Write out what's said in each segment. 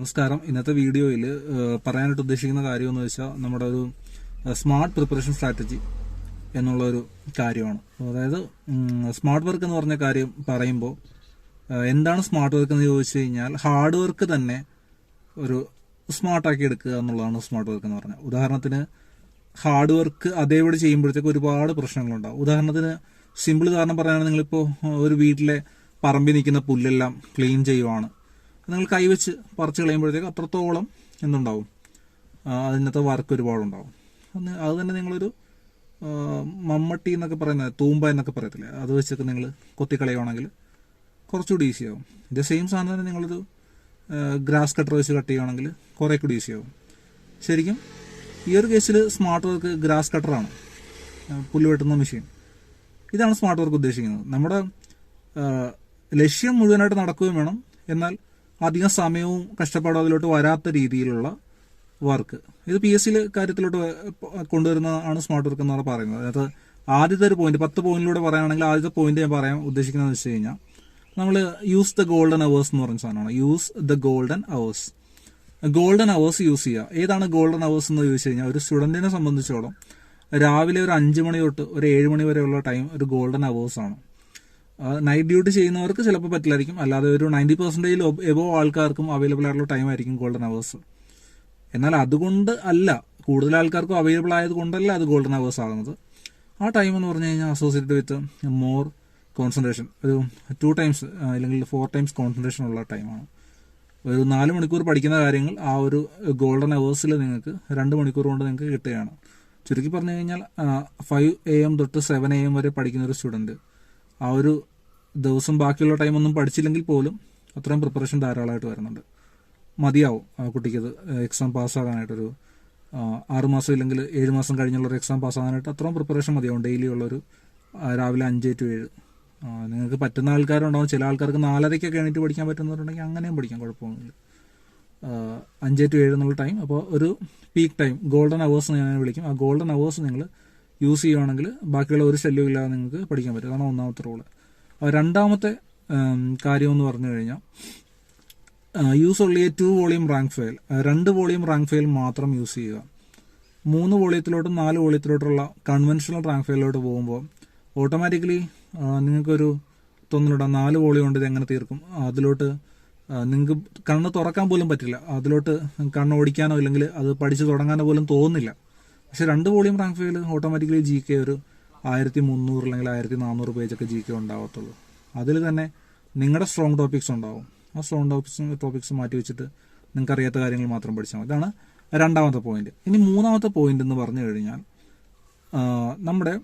നമസ്കാരം. ഇന്നത്തെ വീഡിയോയിൽ പറയാനായിട്ട് ഉദ്ദേശിക്കുന്ന കാര്യം എന്ന് വെച്ചാൽ നമ്മുടെ ഒരു സ്മാർട്ട് പ്രിപ്പറേഷൻ സ്ട്രാറ്റജി എന്നുള്ളൊരു കാര്യമാണ്. അതായത് സ്മാർട്ട് വർക്ക് എന്ന് പറഞ്ഞ കാര്യം പറയുമ്പോൾ എന്താണ് സ്മാർട്ട് വർക്ക് എന്ന് ചോദിച്ചു കഴിഞ്ഞാൽ ഹാർഡ് വർക്ക് തന്നെ ഒരു സ്മാർട്ടാക്കി എടുക്കുക എന്നുള്ളതാണ് സ്മാർട്ട് വർക്ക് എന്ന് പറഞ്ഞാൽ. ഉദാഹരണത്തിന് ഹാർഡ് വർക്ക് അതേപോലെ ചെയ്യുമ്പോഴത്തേക്ക് ഒരുപാട് പ്രശ്നങ്ങളുണ്ടാവും. ഉദാഹരണത്തിന് സിമ്പിൾ കാരണം പറയുകയാണെങ്കിൽ നിങ്ങളിപ്പോൾ ഒരു വീട്ടിലെ പറമ്പിൽ നിൽക്കുന്ന പുല്ലെല്ലാം ക്ലീൻ ചെയ്യുവാണ്. നിങ്ങൾ കൈവച്ച് പറിച്ച് കളയുമ്പോഴത്തേക്ക് അത്രത്തോളം എന്തുണ്ടാവും? അതിനകത്ത് വർക്ക് ഒരുപാടുണ്ടാവും. അന്ന് അത് തന്നെ നിങ്ങളൊരു മമ്മട്ടി എന്നൊക്കെ പറയുന്നത് തൂമ്പ എന്നൊക്കെ പറയത്തില്ലേ? അത് വെച്ചൊക്കെ നിങ്ങൾ കൊത്തിക്കളയുവാണെങ്കിൽ കുറച്ചുകൂടി ഈസി ആവും. ഇതേ സെയിം സാധനം തന്നെ നിങ്ങളൊരു ഗ്രാസ് കട്ടർ വെച്ച് കട്ട് ചെയ്യുവാണെങ്കിൽ കുറേ കൂടി ഈസി ആവും. ശരിക്കും ഈ ഒരു കേസിൽ സ്മാർട്ട് വർക്ക് ഗ്രാസ് കട്ടറാണ് പുല്ല് വെട്ടുന്ന മെഷീൻ ഇതാണ് സ്മാർട്ട് വർക്ക് ഉദ്ദേശിക്കുന്നത്. നമ്മുടെ ലക്ഷ്യം മുഴുവനായിട്ട് നടക്കുകയും വേണം. എന്നാൽ അധികം സമയവും കഷ്ടപ്പാടും അതിലോട്ട് വരാത്ത രീതിയിലുള്ള വർക്ക്. ഇത് പി എസ് സിയിലെ കാര്യത്തിലോട്ട് കൊണ്ടുവരുന്നതാണ് സ്മാർട്ട് വർക്ക് എന്നാണ് പറയുന്നത്. അതായത് ആദ്യത്തെ ഒരു പോയിന്റ് പത്ത് പോയിന്റിലൂടെ പറയുകയാണെങ്കിൽ ആദ്യത്തെ പോയിന്റ് ഞാൻ പറയാൻ ഉദ്ദേശിക്കുന്നത് വെച്ച് കഴിഞ്ഞാൽ നമ്മൾ യൂസ് ദ ഗോൾഡൻ അവേഴ്സ് എന്ന് പറയുന്ന സാധനമാണ്. Use the golden hours golden hours use ചെയ്യുക. ഏതാണ് ഗോൾഡൻ അവേഴ്സ് എന്ന് ചോദിച്ചു കഴിഞ്ഞാൽ ഒരു സ്റ്റുഡന്റിനെ സംബന്ധിച്ചോളം രാവിലെ ഒരു അഞ്ച് മണി തൊട്ട് ഒരു ഏഴ് മണി വരെയുള്ള ടൈം ഒരു ഗോൾഡൻ അവേഴ്സ് ആണ്. നൈറ്റ് ഡ്യൂട്ടി ചെയ്യുന്നവർക്ക് ചിലപ്പോൾ പറ്റില്ലായിരിക്കും. അല്ലാതെ ഒരു നയന്റി പെർസെന്റേജിൽ എബോ ആൾക്കാർക്കും അവൈലബിൾ ആയിട്ടുള്ള ടൈം ആയിരിക്കും ഗോൾഡൻ അവേഴ്സ് എന്നാൽ അതുകൊണ്ട് അല്ല കൂടുതൽ ആൾക്കാർക്കും അവൈലബിൾ ആയത് കൊണ്ടല്ല അത് ഗോൾഡൻ അവേഴ്സ് ആകുന്നത്. ആ ടൈം എന്ന് പറഞ്ഞു കഴിഞ്ഞാൽ അസോസിയേറ്റഡ് വിത്ത് മോർ കോൺസെൻട്രേഷൻ ഒരു ടു ടൈംസ് അല്ലെങ്കിൽ ഫോർ ടൈംസ് കോൺസെൻട്രേഷൻ ഉള്ള ടൈമാണ് ഒരു നാല് മണിക്കൂർ പഠിക്കുന്ന കാര്യങ്ങൾ ആ ഒരു ഗോൾഡൻ അവേഴ്സിൽ നിങ്ങൾക്ക് രണ്ട് മണിക്കൂർ കൊണ്ട് നിങ്ങൾക്ക് കിട്ടുകയാണ്. ചുരുക്കി പറഞ്ഞു കഴിഞ്ഞാൽ ഫൈവ് എ എം തൊട്ട് സെവൻ എ എം വരെ പഠിക്കുന്ന ഒരു സ്റ്റുഡന്റ് ആ ഒരു ദിവസം ബാക്കിയുള്ള ടൈമൊന്നും പഠിച്ചില്ലെങ്കിൽ പോലും അത്രയും പ്രിപ്പറേഷൻ ധാരാളമായിട്ട് വരുന്നുണ്ട്. മതിയാവും ആ കുട്ടിക്കത് എക്സാം പാസ്സാകാനായിട്ടൊരു ആറുമാസം ആറ് മാസം ഇല്ലെങ്കിൽ ഏഴ് മാസം കഴിഞ്ഞുള്ളൊരു എക്സാം പാസ്സാകാനായിട്ട് അത്രയും പ്രിപ്പറേഷൻ മതിയാവും ഡെയിലി ഉള്ളൊരു രാവിലെ അഞ്ച് ടു ഏഴ്. നിങ്ങൾക്ക് പറ്റുന്ന ആൾക്കാരുണ്ടാവും. ചില ആൾക്കാർക്ക് നാലരയ്ക്കൊക്കെ എണീറ്റ് പഠിക്കാൻ പറ്റുന്നവരുണ്ടെങ്കിൽ അങ്ങനെയും പഠിക്കാം കുഴപ്പമൊന്നുമില്ല. അഞ്ച് ടു ഏഴ് എന്നുള്ള ടൈം അപ്പോൾ ഒരു പീക്ക് ടൈം ഗോൾഡൻ അവേഴ്സ് ഞാൻ വിളിക്കും. ആ ഗോൾഡൻ അവേഴ്സ് നിങ്ങൾ യൂസ് ചെയ്യുവാണെങ്കിൽ ബാക്കിയുള്ള ഒരു ശല്യവും ഇല്ലാതെ നിങ്ങൾക്ക് പഠിക്കാൻ പറ്റും. അതാണ് ഒന്നാമത്തെ റൂൾ രണ്ടാമത്തെ കാര്യമെന്ന് പറഞ്ഞു കഴിഞ്ഞാൽ യൂസ് ഉള്ളിയ ടു വോളിയം റാങ്ക് ഫയൽ രണ്ട് വോളിയം റാങ്ക് ഫയൽ മാത്രം യൂസ് ചെയ്യുക. മൂന്ന് വോളിയത്തിലോട്ടും നാല് വോളിയത്തിലോട്ടുള്ള കൺവെൻഷണൽ റാങ്ക് ഫയലിലോട്ട് പോകുമ്പോൾ ഓട്ടോമാറ്റിക്കലി നിങ്ങൾക്കൊരു തോന്നലുണ്ടാകും നാല് വോളിയം ഉണ്ട് ഇത് എങ്ങനെ തീർക്കും? അതിലോട്ട് നിങ്ങൾക്ക് കണ്ണ് തുറക്കാൻ പോലും പറ്റില്ല. അതിലോട്ട് കണ്ണ് ഓടിക്കാനോ ഇല്ലെങ്കിൽ അത് പഠിച്ചു തുടങ്ങാനോ പോലും തോന്നുന്നില്ല. പക്ഷെ രണ്ട് volume rank file automatically G K ഒരു ആയിരത്തി മുന്നൂറ് അല്ലെങ്കിൽ ആയിരത്തി നാനൂറ് പേജൊക്കെ ജി കെ ഉണ്ടാവത്തുള്ളൂ. അതിൽ തന്നെ നിങ്ങളുടെ സ്ട്രോങ് ടോപ്പിക്സ് ഉണ്ടാവും. ആ സ്ട്രോങ് ടോപ്പിക്സ് ടോപ്പിക്സ് മാറ്റി വെച്ചിട്ട് നിങ്ങൾക്ക് അറിയാത്ത കാര്യങ്ങൾ മാത്രം പഠിച്ചാൽ മതി. ഇതാണ് രണ്ടാമത്തെ പോയിന്റ് ഇനി മൂന്നാമത്തെ പോയിന്റ് എന്ന് പറഞ്ഞു കഴിഞ്ഞാൽ നമ്മുടെ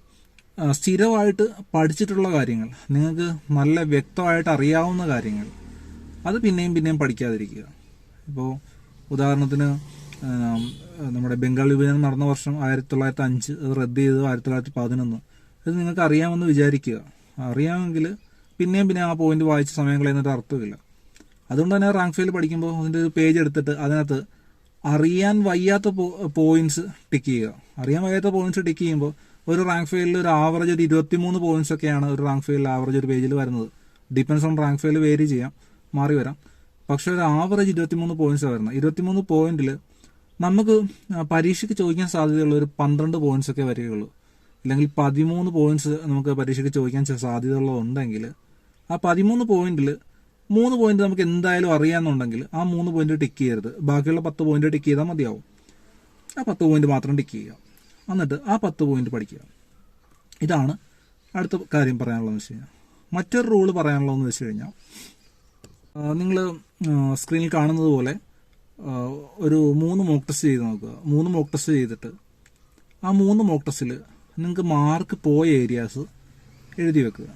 സ്ഥിരമായിട്ട് പഠിച്ചിട്ടുള്ള കാര്യങ്ങൾ നിങ്ങൾക്ക് നല്ല വ്യക്തമായിട്ട് അറിയാവുന്ന കാര്യങ്ങൾ അത് പിന്നെയും പിന്നെയും പഠിക്കാതിരിക്കുക. ഇപ്പോൾ ഉദാഹരണത്തിന് നമ്മുടെ ബംഗാൾ വിഭജനം നടന്ന വർഷം ആയിരത്തി തൊള്ളായിരത്തി അഞ്ച് അത് റദ്ദ് ചെയ്തത് ആയിരത്തി തൊള്ളായിരത്തി പതിനൊന്ന് ഇത് നിങ്ങൾക്ക് അറിയാമെന്ന് വിചാരിക്കുക. അറിയാമെങ്കിൽ പിന്നെയും പിന്നെ ആ പോയിന്റ് വായിച്ച സമയം കളയുന്നൊരു അർത്ഥമില്ല. അതുകൊണ്ട് തന്നെ റാങ്ക് ഫെയിൽ പഠിക്കുമ്പോൾ അതിന്റെ ഒരു പേജ് എടുത്തിട്ട് അതിനകത്ത് അറിയാൻ വയ്യാത്ത പോയിന്റ്സ് ടിക്ക് ചെയ്യുക. അറിയാൻ വയ്യാത്ത പോയിന്റ്സ് ടിക്ക് ചെയ്യുമ്പോൾ ഒരു റാങ്ക് ഫെയിലിൽ ഒരു ആവറേജ് ഒരു ഇരുപത്തിമൂന്ന് പോയിന്റ്സ് ഒക്കെയാണ് ഒരു റാങ്ക് ഫെയിലിൽ ആവറേജ് ഒരു പേജിൽ വരുന്നത്. Depends on rank file very ചെയ്യാം. മാറി വരാം. പക്ഷെ ഒരു ആവറേജ് ഇരുപത്തിമൂന്ന് പോയിന്റ്സ് വരുന്നത്. ഇരുപത്തിമൂന്ന് പോയിന്റിൽ നമുക്ക് പരീക്ഷയ്ക്ക് ചോദിക്കാൻ സാധ്യതയുള്ള ഒരു പന്ത്രണ്ട് പോയിന്റ്സ് ഒക്കെ വരികയുള്ളൂ. അല്ലെങ്കിൽ പതിമൂന്ന് പോയിന്റ്സ് നമുക്ക് പരീക്ഷയ്ക്ക് ചോദിക്കാൻ സാധ്യതയുള്ളതുണ്ടെങ്കിൽ ആ പതിമൂന്ന് പോയിന്റിൽ മൂന്ന് പോയിന്റ് നമുക്ക് എന്തായാലും അറിയാമെന്നുണ്ടെങ്കിൽ ആ മൂന്ന് പോയിന്റ് ടിക്ക് ചെയ്യരുത്. ബാക്കിയുള്ള പത്ത് പോയിന്റ് ടിക്ക് ചെയ്താൽ മതിയാവും. ആ പത്ത് പോയിന്റ് മാത്രം ടിക്ക് ചെയ്യുക. എന്നിട്ട് ആ പത്ത് പോയിന്റ് പഠിക്കുക. ഇതാണ് അടുത്ത കാര്യം പറയാനുള്ളതെന്ന് വെച്ച് കഴിഞ്ഞാൽ മറ്റൊരു റൂൾ പറയാനുള്ളതെന്ന് വെച്ച് കഴിഞ്ഞാൽ നിങ്ങൾ സ്ക്രീനിൽ കാണുന്നത് പോലെ ഒരു മൂന്ന് മോക്ക് ടെസ്റ്റ് ചെയ്ത് നോക്കുക. മൂന്ന് മോക്ക് ടെസ്റ്റ് ചെയ്തിട്ട് ആ മൂന്ന് മോക്ക് ടെസ്റ്റിൽ നിങ്ങൾക്ക് മാർക്ക് പോയ ഏരിയാസ് എഴുതി വെക്കുക.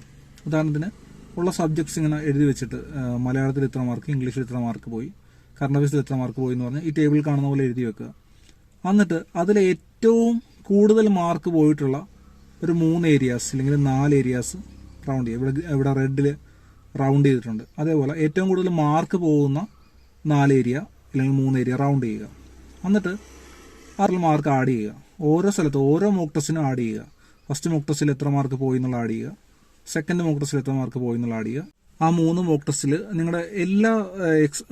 ഉദാഹരണത്തിന് ഉള്ള സബ്ജക്ട്സ് ഇങ്ങനെ എഴുതി വെച്ചിട്ട് മലയാളത്തിൽ ഇത്ര മാർക്ക് ഇംഗ്ലീഷിൽ ഇത്ര മാർക്ക് പോയി കറണ്ട് ഇത്ര മാർക്ക് പോയി എന്ന് പറഞ്ഞാൽ ഈ ടേബിൾ കാണുന്ന പോലെ എഴുതി വെക്കുക. എന്നിട്ട് അതിൽ ഏറ്റവും കൂടുതൽ മാർക്ക് പോയിട്ടുള്ള ഒരു മൂന്ന് ഏരിയാസ് അല്ലെങ്കിൽ നാല് ഏരിയാസ് റൗണ്ട് ചെയ്യുക. ഇവിടെ ഇവിടെ റെഡിൽ റൗണ്ട് ചെയ്തിട്ടുണ്ട്. അതേപോലെ ഏറ്റവും കൂടുതൽ മാർക്ക് പോകുന്ന നാല് ഏരിയ അല്ലെങ്കിൽ മൂന്ന് ഏരിയ റൗണ്ട് ചെയ്യുക. എന്നിട്ട് അറിൽ മാർക്ക് ആഡ് ചെയ്യുക. ഓരോ സ്ഥലത്ത് ഓരോ മോക്ക് ടെസ്റ്റിനും ആഡ് ചെയ്യുക. ഫസ്റ്റ് മോക്ക് ടെസ്റ്റിൽ എത്ര മാർക്ക് പോയി എന്നുള്ള ആഡ് ചെയ്യുക. സെക്കൻഡ് മോക്ക് ടെസ്റ്റിൽ എത്ര മാർക്ക് പോയി എന്നുള്ള ആഡ് ചെയ്യുക. ആ മൂന്ന് മോക്ക് ടെസ്റ്റിൽ നിങ്ങളുടെ എല്ലാ എക്സ്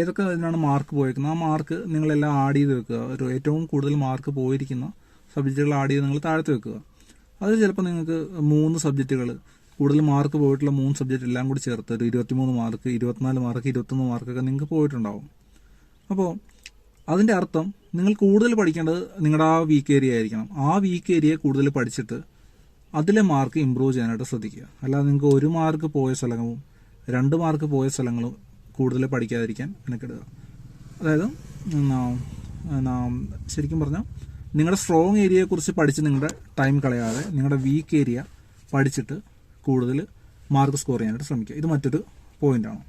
ഏതൊക്കെ ഇതിനാണ് മാർക്ക് പോയിരിക്കുന്നത് ആ മാർക്ക് നിങ്ങളെല്ലാം ആഡ് ചെയ്ത് വെക്കുക. ഒരു ഏറ്റവും കൂടുതൽ മാർക്ക് പോയിരിക്കുന്ന സബ്ജക്റ്റുകൾ ആഡ് ചെയ്ത് നിങ്ങൾ താഴത്ത് വെക്കുക. അത് ചിലപ്പോൾ നിങ്ങൾക്ക് മൂന്ന് സബ്ജക്റ്റുകൾ കൂടുതൽ മാർക്ക് പോയിട്ടുള്ള മൂന്ന് സബ്ജക്റ്റ് എല്ലാം കൂടി ചേർത്ത് ഒരു ഇരുപത്തിമൂന്ന് മാർക്ക് ഇരുപത്തിനാല് മാർക്ക് ഇരുപത്തൊന്ന് മാർക്കൊക്കെ നിങ്ങൾക്ക് പോയിട്ടുണ്ടാവും. അപ്പോൾ അതിന്റെ അർത്ഥം നിങ്ങൾ കൂടുതൽ പഠിക്കേണ്ടത് നിങ്ങളുടെ ആ വീക്ക് ഏരിയ ആയിരിക്കണം. ആ വീക്ക് ഏരിയ കൂടുതൽ പഠിച്ചിട്ട് അതിലെ മാർക്ക് ഇമ്പ്രൂവ് ചെയ്യാനായിട്ട് ശ്രദ്ധിക്കുക. അല്ലാതെ നിങ്ങൾക്ക് ഒരു മാർക്ക് പോയ സ്ഥലങ്ങളും രണ്ട് മാർക്ക് പോയ സ്ഥലങ്ങളും കൂടുതൽ പഠിക്കാതിരിക്കാൻ മെനക്കെടുക. അതായത് ശരിക്കും പറഞ്ഞാൽ നിങ്ങളുടെ സ്ട്രോങ് ഏരിയയെക്കുറിച്ച് പഠിച്ച് നിങ്ങളുടെ ടൈം കളയാതെ നിങ്ങളുടെ വീക്ക് ഏരിയ പഠിച്ചിട്ട് കൂടുതൽ മാർക്ക് സ്കോർ ചെയ്യാനായിട്ട് ശ്രമിക്കുക. ഇത് മറ്റൊരു പോയിന്റാണ്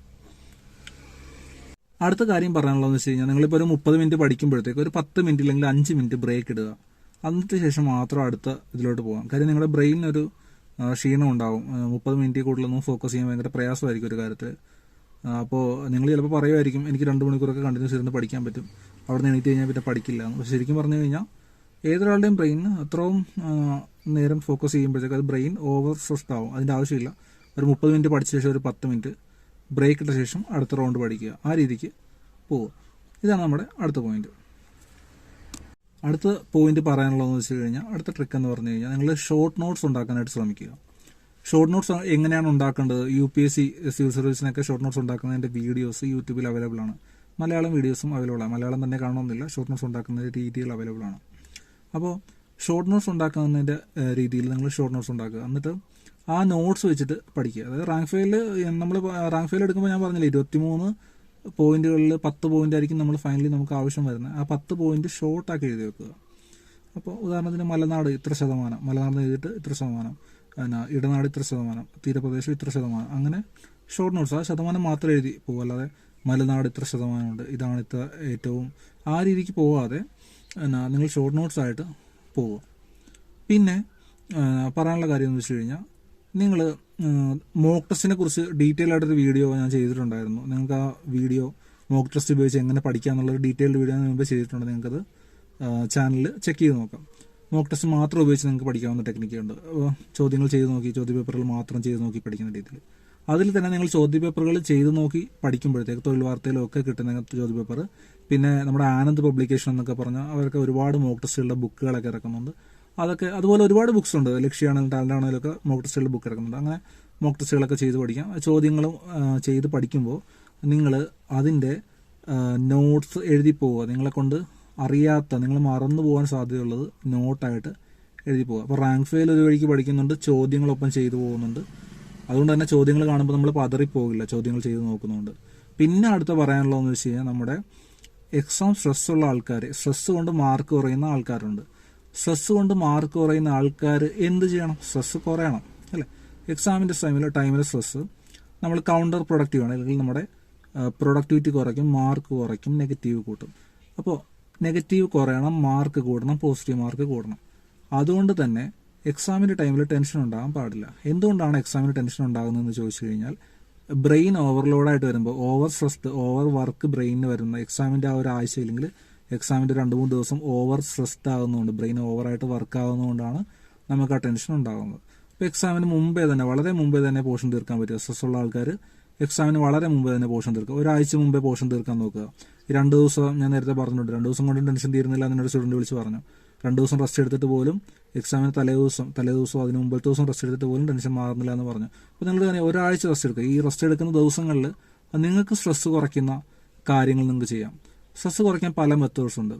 അടുത്ത കാര്യം പറയാനുള്ളതെന്ന് വെച്ച് കഴിഞ്ഞാൽ നിങ്ങളിപ്പോൾ ഒരു മുപ്പത് മിനിറ്റ് പഠിക്കുമ്പോഴത്തേക്ക് ഒരു പത്ത് മിനിറ്റ് അല്ലെങ്കിൽ അഞ്ച് മിനിറ്റ് ബ്രേക്ക് ഇടുക. അതിന് ശേഷം മാത്രം അടുത്ത ഇതിലോട്ട് പോകാം കാര്യം നിങ്ങളുടെ ബ്രെയിനിനൊരു ക്ഷീണം ഉണ്ടാവും. മുപ്പത് മിനിറ്റ് കൂടുതലൊന്നും ഫോക്കസ് ചെയ്യാൻ ഭയങ്കര പ്രയാസമായിരിക്കും ഒരു കാര്യത്തിൽ അപ്പോൾ നിങ്ങൾ ചിലപ്പോൾ പറയുമായിരിക്കും എനിക്ക് രണ്ട് മണിക്കൂറൊക്കെ കണ്ടിന്യൂസ് ഇരുന്ന് പഠിക്കാൻ പറ്റും. അവിടെ നിന്ന് എണീറ്റ് കഴിഞ്ഞാൽ പിന്നെ പഠിക്കില്ല. എന്ന്. പക്ഷേ ശരിക്കും പറഞ്ഞു കഴിഞ്ഞാൽ ഏതൊരാളുടെയും ബ്രെയിനിന് അത്രയും നേരം ഫോക്കസ് ചെയ്യുമ്പോഴത്തേക്ക് അത് ബ്രെയിൻ ഓവർ സ്ട്രെസ്ഡ് ആവും. അതിന്റെ ആവശ്യമില്ല. ഒരു മുപ്പത് മിനിറ്റ് പഠിച്ച ശേഷം ഒരു പത്ത് മിനിറ്റ്. ബ്രേക്ക് ഇട്ട ശേഷം അടുത്ത റൗണ്ട് പഠിക്കുക. ആ രീതിക്ക് പോവുക. ഇതാണ് നമ്മുടെ അടുത്ത പോയിന്റ് അടുത്ത പോയിന്റ് പറയാനുള്ളതെന്ന് വെച്ച് കഴിഞ്ഞാൽ അടുത്ത ട്രിക്ക് എന്ന് പറഞ്ഞു കഴിഞ്ഞാൽ നിങ്ങൾ ഷോർട്ട് നോട്ട്സ് ഉണ്ടാക്കാനായിട്ട് ശ്രമിക്കുക. ഷോർട്ട് നോട്ട്സ് എങ്ങനെയാണ് ഉണ്ടാക്കേണ്ടത്? U P S C civil സർവീസിനൊക്കെ short notes ഉണ്ടാക്കുന്നതിന്റെ വീഡിയോസ് യൂട്യൂബിൽ അവൈലബിൾ ആണ്. മലയാളം വീഡിയോസും അവൈലബിൾ ആണ്. മലയാളം തന്നെ കാണണമെന്നില്ല. ഷോർട്ട് നോട്ട്സ് ഉണ്ടാക്കുന്ന രീതികൾ അവൈലബിൾ ആണ്. അപ്പോൾ ഷോർട്ട് നോട്ട്സ് ഉണ്ടാക്കുന്നതിന്റെ രീതിയിൽ നിങ്ങൾ ഷോർട്ട് നോട്ട്സ് ഉണ്ടാക്കുക. എന്നിട്ട് ആ നോട്ട്സ് വെച്ചിട്ട് പഠിക്കുക. അതായത് റാങ്ക് ഫെയിൽ നമ്മൾ റാങ്ക് ഫെയിൽ എടുക്കുമ്പോൾ ഞാൻ പറഞ്ഞില്ല ഇരുപത്തിമൂന്ന് പോയിന്റുകളിൽ പത്ത് പോയിന്റ് ആയിരിക്കും നമ്മൾ ഫൈനലി നമുക്ക് ആവശ്യം വരുന്നത്. ആ പത്ത് പോയിന്റ് ഷോർട്ടാക്കി എഴുതി വെക്കുക. അപ്പോൾ ഉദാഹരണത്തിന് മലനാട് ഇത്ര ശതമാനം മലനാട് എഴുതിയിട്ട് ഇത്ര ശതമാനം പിന്നെ ഇടനാട് ഇത്ര ശതമാനം തീരപ്രദേശം ഇത്ര ശതമാനം അങ്ങനെ ഷോർട്ട് നോട്ട്സ് ആ ശതമാനം മാത്രം എഴുതി പോകും അല്ലാതെ മലനാട് ഇത്ര ശതമാനമുണ്ട് ഇതാണ് ഇത്ര ഏറ്റവും ആ രീതിക്ക് പോവാതെ എന്നാ നിങ്ങൾ ഷോർട്ട് നോട്ട്സ് ആയിട്ട് പോവുക. പിന്നെ പറയാനുള്ള കാര്യം എന്ന് വെച്ച് കഴിഞ്ഞാൽ നിങ്ങൾ മോക്ക് ടെസ്റ്റിനെ കുറിച്ച് ഡീറ്റെയിൽ ആയിട്ടൊരു വീഡിയോ ഞാൻ ചെയ്തിട്ടുണ്ടായിരുന്നു. നിങ്ങൾക്ക് ആ വീഡിയോ മോക്ക് ടെസ്റ്റ് ഉപയോഗിച്ച് എങ്ങനെ പഠിക്കുക എന്നുള്ളൊരു ഡീറ്റെയിൽഡ് വീഡിയോ ഞാൻ മുമ്പ് ചെയ്തിട്ടുണ്ട്. നിങ്ങൾക്കത് ചാനലിൽ ചെക്ക് ചെയ്ത് നോക്കാം. മോക്ക് ടെസ്റ്റ് മാത്രം ഉപയോഗിച്ച് നിങ്ങൾക്ക് പഠിക്കാവുന്ന ടെക്നിക്കുണ്ട് ചോദ്യങ്ങൾ ചെയ്ത് നോക്കി ചോദ്യ പേപ്പറുകൾ മാത്രം ചെയ്ത് നോക്കി പഠിക്കുന്ന രീതിയിൽ. അതിൽ തന്നെ നിങ്ങൾ ചോദ്യ പേപ്പറുകൾ ചെയ്ത് നോക്കി പഠിക്കുമ്പോഴത്തേക്ക് തൊഴിൽ വാർത്തയിലും ഒക്കെ കിട്ടുന്ന ചോദ്യ പേപ്പർ പിന്നെ നമ്മുടെ ആനന്ദ് പബ്ലിക്കേഷൻ എന്നൊക്കെ പറഞ്ഞാൽ അവരൊക്കെ ഒരുപാട് മോക്ക് ടെസ്റ്റുകളുടെ ബുക്കുകളൊക്കെ ഇറക്കുന്നുണ്ട്. അതൊക്കെ അതുപോലെ ഒരുപാട് ബുക്സ് ഉണ്ട്. ലക്ഷ്യമാണെങ്കിലും ടാലന്റ് ആണെങ്കിലും ഒക്കെ മോക്ക് ടെസ്റ്റുകളുടെ ബുക്ക് ഇറക്കുന്നുണ്ട്. അങ്ങനെ മോക്ക് ടെസ്റ്റുകളൊക്കെ ചെയ്ത് പഠിക്കാം. ചോദ്യങ്ങളും ചെയ്ത് പഠിക്കുമ്പോൾ നിങ്ങൾ അതിന്റെ നോട്ട്സ് എഴുതി പോവുക. നിങ്ങളെ കൊണ്ട് അറിയാത്ത നിങ്ങൾ മറന്നു പോകാൻ സാധ്യതയുള്ളത് നോട്ടായിട്ട് എഴുതി പോവുക. അപ്പോൾ റാങ്ക് ഫെയിൽ ഒരു വഴിക്ക് പഠിക്കുന്നുണ്ട് ചോദ്യങ്ങളൊപ്പം ചെയ്തു പോകുന്നുണ്ട്. അതുകൊണ്ട് തന്നെ ചോദ്യങ്ങൾ കാണുമ്പോൾ നമ്മൾ പതറിപ്പോകില്ല ചോദ്യങ്ങൾ ചെയ്ത് നോക്കുന്നുണ്ട്. പിന്നെ അടുത്ത പറയാനുള്ളതെന്ന് വെച്ച് കഴിഞ്ഞാൽ നമ്മുടെ എക്സാം സ്ട്രെസ്സുള്ള ആൾക്കാർ സ്ട്രെസ് കൊണ്ട് മാർക്ക് കുറയുന്ന ആൾക്കാരുണ്ട്. സ്ട്രെസ് കൊണ്ട് മാർക്ക് കുറയുന്ന ആൾക്കാർ എന്ത് ചെയ്യണം? സ്ട്രെസ് കുറയണം അല്ലേ? എക്സാമിന്റെ ടൈമിൽ ടൈമിൽ സ്ട്രെസ് നമ്മൾ കൗണ്ടർ പ്രൊഡക്റ്റീവ് ആണ്. അല്ലെങ്കിൽ നമ്മുടെ പ്രൊഡക്ടിവിറ്റി കുറയ്ക്കും മാർക്ക് കുറയ്ക്കും നെഗറ്റീവ് കൂട്ടും. അപ്പോൾ നെഗറ്റീവ് കുറയണം മാർക്ക് കൂടണം പോസിറ്റീവ് മാർക്ക് കൂടണം. അതുകൊണ്ട് തന്നെ എക്സാമിന്റെ ടൈമിൽ ടെൻഷൻ ഉണ്ടാകാൻ പാടില്ല. എന്തുകൊണ്ടാണ് എക്സാമിന് ടെൻഷൻ ഉണ്ടാകുന്നതെന്ന് ചോദിച്ചു കഴിഞ്ഞാൽ ബ്രെയിൻ ഓവർലോഡായിട്ട് വരുമ്പോൾ ഓവർ സ്ട്രെസ്ഡ് ഓവർ വർക്ക് ബ്രെയിനിന് വരുന്ന എക്സാമിന്റെ ആ ഒരു ആഴ്ച ഇല്ലെങ്കിൽ എക്സാമിന്റെ രണ്ട് മൂന്ന് ദിവസം ഓവർ സ്ട്രെസ്ഡ് ആകുന്നതുകൊണ്ട് ബ്രെയിൻ ഓവറായിട്ട് വർക്ക് ആകുന്നതുകൊണ്ടാണ് നമുക്ക് ആ ടെൻഷൻ ഉണ്ടാകുന്നത്. അപ്പോൾ എക്സാമിന് മുമ്പേ തന്നെ വളരെ മുമ്പേ തന്നെ പോർഷൻ തീർക്കാൻ പറ്റുക സ്ട്രെസ് ഉള്ള ആൾക്കാർ എക്സാമിന് വളരെ മുമ്പേ തന്നെ പോർഷൻ തീർക്കുക ഒരാഴ്ച മുമ്പേ പോർഷൻ തീർക്കാൻ നോക്കുക. ഈ രണ്ട് ദിവസം ഞാൻ നേരത്തെ പറഞ്ഞിട്ടുണ്ട് രണ്ട് ദിവസം കൊണ്ട് ടെൻഷൻ തീരുന്നില്ല എന്നൊരു സ്റ്റുഡന്റ് വിളിച്ച് പറഞ്ഞു. രണ്ട് ദിവസം റെസ്റ്റ് എടുത്തിട്ട് പോലും എക്സാമിന് തലേ ദിവസം തലേ ദിവസം അതിന് മുമ്പത്തെ ദിവസം റെസ്റ്റ് എടുത്തിട്ട് പോലും ടെൻഷൻ മാറുന്നില്ല എന്ന് പറഞ്ഞു. അപ്പോൾ നിങ്ങൾ തന്നെ ഒരാഴ്ച റെസ്റ്റ് എടുക്കുക. ഈ റെസ്റ്റ് എടുക്കുന്ന ദിവസങ്ങളിൽ നിങ്ങൾക്ക് സ്ട്രെസ് കുറയ്ക്കുന്ന കാര്യങ്ങൾ നിങ്ങൾക്ക് ചെയ്യാം. സ്ട്രെസ് കുറയ്ക്കാൻ പല മെത്തേഡ്സ് ഉണ്ട്.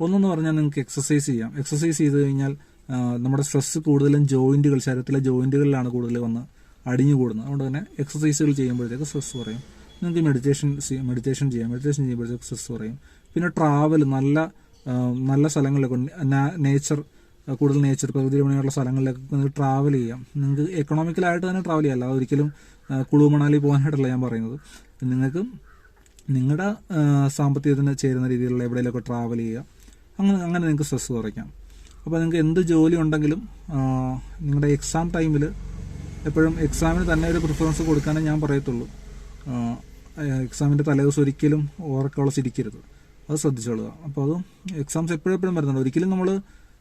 ഒന്നെന്ന് പറഞ്ഞാൽ നിങ്ങൾക്ക് എക്സസൈസ് ചെയ്യാം. എക്സസൈസ് ചെയ്ത് കഴിഞ്ഞാൽ നമ്മുടെ സ്ട്രെസ് കൂടുതലും ജോയിന്റുകൾ ശരീരത്തിലെ ജോയിന്റുകളിലാണ് കൂടുതൽ വന്ന് അടിഞ്ഞു കൂടുന്നത് അതുകൊണ്ട് തന്നെ എക്സസൈസുകൾ ചെയ്യുമ്പോഴത്തേക്ക് സ്ട്രെസ് കുറയും. നിങ്ങൾക്ക് മെഡിറ്റേഷൻ മെഡിറ്റേഷൻ ചെയ്യാം. മെഡിറ്റേഷൻ ചെയ്യുമ്പോഴത്തേക്ക് സ്ട്രെസ് കുറയും. പിന്നെ ട്രാവൽ നല്ല നല്ല സ്ഥലങ്ങളിലൊക്കെ നേച്ചർ കൂടുതൽ നേച്ചർ പ്രകൃതി രമണീയമുള്ള സ്ഥലങ്ങളിലൊക്കെ നിങ്ങൾക്ക് ട്രാവൽ ചെയ്യാം. നിങ്ങൾക്ക് എക്കണോമിക്കലായിട്ട് തന്നെ ട്രാവൽ ചെയ്യാം. അല്ലാതെ ഒരിക്കലും കുളു മണാലി പോകാനായിട്ടല്ല ഞാൻ പറയുന്നത്. നിങ്ങൾക്ക് നിങ്ങളുടെ സാമ്പത്തികത്തിന് ചേരുന്ന രീതിയിലുള്ള എവിടെയെങ്കിലുമൊക്കെ ട്രാവൽ ചെയ്യുക അങ്ങനെ അങ്ങനെ നിങ്ങൾക്ക് സ്ട്രെസ് കുറയ്ക്കാം. അപ്പോൾ നിങ്ങൾക്ക് എന്ത് ജോലി ഉണ്ടെങ്കിലും നിങ്ങളുടെ എക്സാം ടൈമിൽ എപ്പോഴും എക്സാമിന് തന്നെ ഒരു പ്രിഫറൻസ് കൊടുക്കാനേ ഞാൻ പറയത്തുള്ളൂ. എക്സാമിന്റെ തലേദിവസം ഒരിക്കലും ഓറക്കളച്ചിരിക്കരുത് അത് ശ്രദ്ധിച്ചോളുക. അപ്പോൾ അതും എക്സാംസ് എപ്പോഴും വരുന്നുണ്ട്. ഒരിക്കലും നമ്മൾ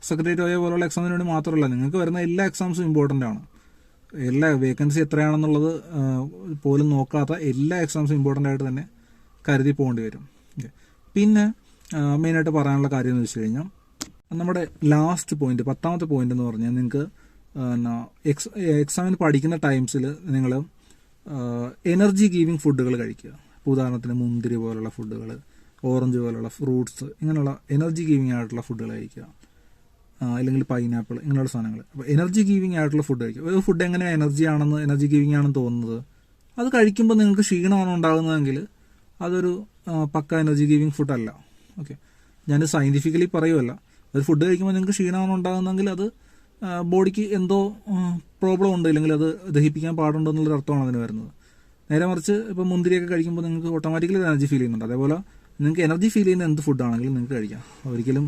സെക്രട്ടേറിയറ്റ് പോയ പോലുള്ള എക്സാമിന് വേണ്ടി മാത്രമല്ല നിങ്ങൾക്ക് വരുന്ന എല്ലാ എക്സാംസും ഇമ്പോർട്ടന്റ് ആണ്. എല്ലാ വേക്കൻസി എത്രയാണെന്നുള്ളത് പോലും നോക്കാത്ത എല്ലാ എക്സാംസും ഇമ്പോർട്ടന്റ് ആയിട്ട് തന്നെ കരുതി പോകേണ്ടി വരും. പിന്നെ മെയിനായിട്ട് പറയാനുള്ള കാര്യം എന്ന് വെച്ച് കഴിഞ്ഞാൽ നമ്മുടെ ലാസ്റ്റ് പോയിന്റ് പത്താമത്തെ പോയിന്റ് എന്ന് പറഞ്ഞാൽ നിങ്ങൾക്ക് എക്സ് എക്സാമിന് പഠിക്കുന്ന ടൈംസിൽ നിങ്ങൾ എനർജി ഗീവിങ് ഫുഡുകൾ കഴിക്കുക. ഇപ്പോൾ ഉദാഹരണത്തിന് മുന്തിരി പോലുള്ള ഫുഡുകൾ ഓറഞ്ച് പോലുള്ള ഫ്രൂട്ട്സ് ഇങ്ങനെയുള്ള എനർജി ഗീവിങ് ആയിട്ടുള്ള ഫുഡുകൾ കഴിക്കുക. അല്ലെങ്കിൽ പൈനാപ്പിൾ ഇങ്ങനെയുള്ള സാധനങ്ങൾ അപ്പോൾ എനർജി ഗീവിങ് ആയിട്ടുള്ള ഫുഡ് കഴിക്കുക. ഒരു ഫുഡ് എങ്ങനെ എനർജി ആണെന്ന് എനർജി ഗീവിങ് ആണെന്ന് തോന്നുന്നത്? അത് കഴിക്കുമ്പോൾ നിങ്ങൾക്ക് ക്ഷീണമാണ് ഉണ്ടാകുന്നതെങ്കിൽ അതൊരു പക്ക എനർജി ഗീവിങ് അല്ല. ഓക്കെ ഞാൻ സയന്റിഫിക്കലി പറയുമല്ല ഒരു ഫുഡ് കഴിക്കുമ്പോൾ നിങ്ങൾക്ക് ക്ഷീണമാണ് ഉണ്ടാകുന്നതെങ്കിൽ അത് ബോഡിക്ക് എന്തോ പ്രോബ്ലം ഉണ്ട് ഇല്ലെങ്കിൽ അത് ദഹിപ്പിക്കാൻ പാടുണ്ടോ എന്നുള്ളൊരു അർത്ഥമാണ് അതിന് വരുന്നത്. നേരെ മറിച്ച് ഇപ്പോൾ മുന്തിരിയൊക്കെ കഴിക്കുമ്പോൾ നിങ്ങൾക്ക് ഓട്ടോമാറ്റിക്കലി എനർജി ഫീൽ ചെയ്യുന്നുണ്ട്. അതേപോലെ നിങ്ങൾക്ക് എനർജി ഫീൽ ചെയ്യുന്ന എന്ത് ഫുഡാണെങ്കിലും നിങ്ങൾക്ക് കഴിക്കാം. ഒരിക്കലും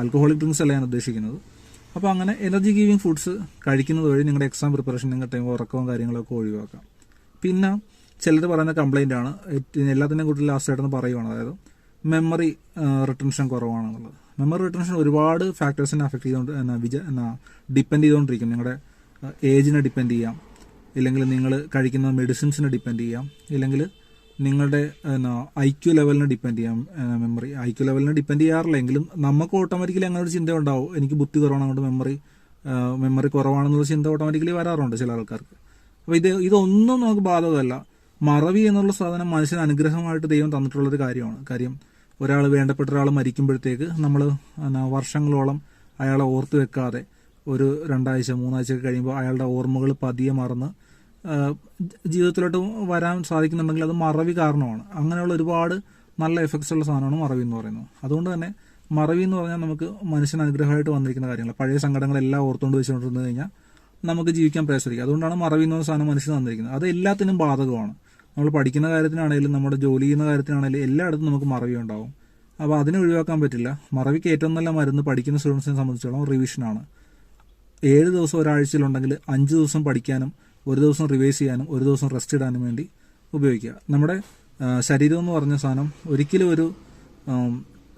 ആൽക്കഹോളിക് ഡ്രിങ്ക്സ് അല്ല ഞാൻ ഉദ്ദേശിക്കുന്നത്. അപ്പോൾ അങ്ങനെ എനർജി ഗീവിങ് ഫുഡ്സ് കഴിക്കുന്നത് വഴി നിങ്ങളുടെ എക്സാം പ്രിപ്പറേഷൻ നിങ്ങളുടെ ടൈം ഉറക്കവും കാര്യങ്ങളൊക്കെ ഒഴിവാക്കാം. പിന്നെ ചിലർ പറയുന്ന കംപ്ലൈന്റ് ആണ്. എല്ലാത്തിനെയും കൂടുതൽ ലാസ്റ്റായിട്ടൊന്ന് പറയുവാണ്. അതായത് മെമ്മറി റിട്ടൻഷൻ കുറവാണെന്നുള്ളത്. മെമ്മറി റിട്ടൻഷൻ ഒരുപാട് ഫാക്ടേഴ്സിനെ അഫക്റ്റ് ചെയ്തുകൊണ്ട് എന്നാ വിജ എന്നാ ഡിപ്പെൻഡ് ചെയ്തുകൊണ്ടിരിക്കും നിങ്ങളുടെ ഏജിനെ ഡിപ്പെൻഡ് ചെയ്യാം. ഇല്ലെങ്കിൽ നിങ്ങൾ കഴിക്കുന്ന മെഡിസിൻസിനെ ഡിപ്പെൻഡ് ചെയ്യാം. ഇല്ലെങ്കിൽ നിങ്ങളുടെ എന്നാ ഐ ക്യു ലെവലിനെ ഡിപ്പെൻഡ് ചെയ്യാം മെമ്മറി ഐ ക്യു ലെവലിനെ ഡിപ്പെൻഡ് ചെയ്യാറില്ല എങ്കിലും നമുക്ക് ഓട്ടോമാറ്റിക്കലി അങ്ങനെ ഒരു ചിന്ത ഉണ്ടാവും എനിക്ക് ബുദ്ധി കുറവാണ് അതുകൊണ്ട് മെമ്മറി മെമ്മറി കുറവാണെന്നുള്ള ചിന്ത ഓട്ടോമാറ്റിക്കലി വരാറുണ്ട് ചില ആൾക്കാർക്ക്. അപ്പോൾ ഇത് ഇതൊന്നും നമുക്ക് ബാധകമല്ല. മറവി എന്നുള്ള സാധനം മനുഷ്യന് അനുഗ്രഹമായിട്ട് ദൈവം തന്നിട്ടുള്ള ഒരു കാര്യമാണ്. കാര്യം ഒരാൾ വേണ്ടപ്പെട്ട ഒരാൾ മരിക്കുമ്പോഴത്തേക്ക് നമ്മൾ വർഷങ്ങളോളം അയാളെ ഓർത്ത് വെക്കാതെ ഒരു രണ്ടാഴ്ച മൂന്നാഴ്ച ഒക്കെ കഴിയുമ്പോൾ അയാളുടെ ഓർമ്മകൾ പതിയെ മറന്ന് ജീവിതത്തിലോട്ട് വരാൻ സാധിക്കുന്നുണ്ടെങ്കിൽ അത് മറവി കാരണമാണ്. അങ്ങനെയുള്ള ഒരുപാട് നല്ല എഫക്ട്സ് ഉള്ള സാധനമാണ് മറവി എന്ന് പറയുന്നത്. അതുകൊണ്ട് തന്നെ മറവി എന്ന് പറഞ്ഞാൽ നമുക്ക് മനുഷ്യന് അനുഗ്രഹമായിട്ട് വന്നിരിക്കുന്ന കാര്യങ്ങൾ പഴയ സങ്കടങ്ങളെല്ലാം ഓർത്തുകൊണ്ട് വെച്ചുകൊണ്ടിരുന്നു കഴിഞ്ഞാൽ നമുക്ക് ജീവിക്കാൻ പ്രയാസമായിരിക്കും. അതുകൊണ്ടാണ് മറവി എന്ന സാധനം മനസ്സിൽ തന്നിരിക്കുന്നത്. അത് എല്ലാത്തിനും ബാധകമാണ്. നമ്മൾ പഠിക്കുന്ന കാര്യത്തിനാണെങ്കിലും നമ്മുടെ ജോലി ചെയ്യുന്ന കാര്യത്തിനാണെങ്കിലും എല്ലായിടത്തും നമുക്ക് മറവി ഉണ്ടാവും. അപ്പോൾ അതിനെ ഒഴിവാക്കാൻ പറ്റില്ല. മറവിക്ക് ഏറ്റവും നല്ല മരുന്ന് പഠിക്കുന്ന സ്റ്റുഡൻസിനെ സംബന്ധിച്ചോളം റിവിഷനാണ് ഏഴ് ദിവസം ഒരാഴ്ചയിലുണ്ടെങ്കിൽ അഞ്ച് ദിവസം പഠിക്കാനും ഒരു ദിവസം റിവൈസ് ചെയ്യാനും ഒരു ദിവസം റെസ്റ്റ് ഇടാനും വേണ്ടി ഉപയോഗിക്കുക. നമ്മുടെ ശരീരം എന്ന് പറഞ്ഞ സാധനം ഒരിക്കലും ഒരു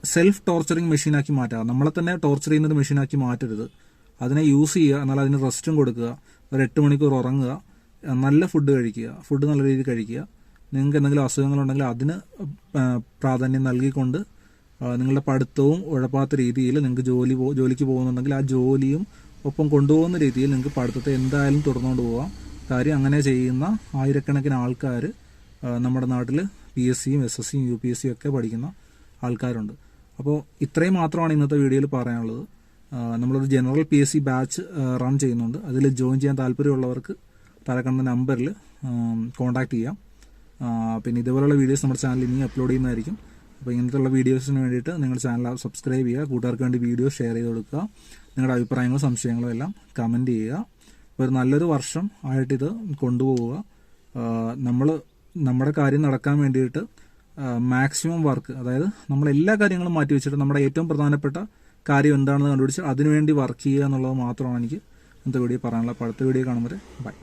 സെൽഫ് ടോർച്ചറിങ് മെഷീനാക്കി മാറ്റുക നമ്മളെ തന്നെ ടോർച്ചർ ചെയ്യുന്ന ഒരു മെഷീനാക്കി മാറ്റരുത്. അതിനെ യൂസ് ചെയ്യുക എന്നാൽ അതിന് റെസ്റ്റും കൊടുക്കുക ഒരു എട്ട് മണിക്കൂർ ഉറങ്ങുക നല്ല ഫുഡ് കഴിക്കുക ഫുഡ് നല്ല രീതിയിൽ കഴിക്കുക. നിങ്ങൾക്ക് എന്തെങ്കിലും അസുഖങ്ങളുണ്ടെങ്കിൽ അതിന് പ്രാധാന്യം നൽകിക്കൊണ്ട് നിങ്ങളുടെ പഠിത്തവും ഉഴപ്പാത്ത രീതിയിൽ നിങ്ങൾക്ക് ജോലി ജോലിക്ക് പോകുന്നുണ്ടെങ്കിൽ ആ ജോലിയും ഒപ്പം കൊണ്ടുപോകുന്ന രീതിയിൽ നിങ്ങൾക്ക് പഠിത്തത്തെ എന്തായാലും തുടർന്നുകൊണ്ട് പോകാം കാര്യം അങ്ങനെ ചെയ്യുന്ന ആയിരക്കണക്കിന് ആൾക്കാർ നമ്മുടെ നാട്ടിൽ പി എസ് സിയും എസ് എസ് സിയും യു പി എസ് സിയും ഒക്കെ പഠിക്കുന്ന ആൾക്കാരുണ്ട്. അപ്പോൾ ഇത്രയും മാത്രമാണ് ഇന്നത്തെ വീഡിയോയിൽ പറയാനുള്ളത്. നമ്മളൊരു general P S C batch run ചെയ്യുന്നുണ്ട്. അതിൽ ജോയിൻ ചെയ്യാൻ താല്പര്യമുള്ളവർക്ക് കാണുന്ന നമ്പറിൽ കോൺടാക്ട് ചെയ്യാം. പിന്നെ ഇതുപോലുള്ള വീഡിയോസ് നമ്മുടെ ചാനൽ ഇനി അപ്ലോഡ് ചെയ്യുന്നതായിരിക്കും. അപ്പോൾ ഇങ്ങനത്തെയുള്ള വീഡിയോസിന് വേണ്ടിയിട്ട് നിങ്ങൾ ചാനൽ സബ്സ്ക്രൈബ് ചെയ്യുക കൂട്ടുകാർക്ക് വേണ്ടി വീഡിയോ ഷെയർ ചെയ്ത് കൊടുക്കുക നിങ്ങളുടെ അഭിപ്രായങ്ങളും സംശയങ്ങളും എല്ലാം കമന്റ് ചെയ്യുക. ഒരു നല്ലൊരു വർഷം ആയിട്ടിത് കൊണ്ടുപോവുക. നമ്മൾ നമ്മുടെ കാര്യം നടക്കാൻ വേണ്ടിയിട്ട് മാക്സിമം വർക്ക് അതായത് നമ്മൾ എല്ലാ കാര്യങ്ങളും മാറ്റി വെച്ചിട്ട് നമ്മുടെ ഏറ്റവും പ്രധാനപ്പെട്ട കാര്യം എന്താണെന്ന് കണ്ടുപിടിച്ച് അതിനുവേണ്ടി വർക്ക് ചെയ്യുക എന്നുള്ളത് മാത്രമാണ് എനിക്ക് ഇന്നത്തെ വീഡിയോ പറയാനുള്ളത് അപ്പോൾ അടുത്ത വീഡിയോ കാണുമ്പോൾ ബൈ.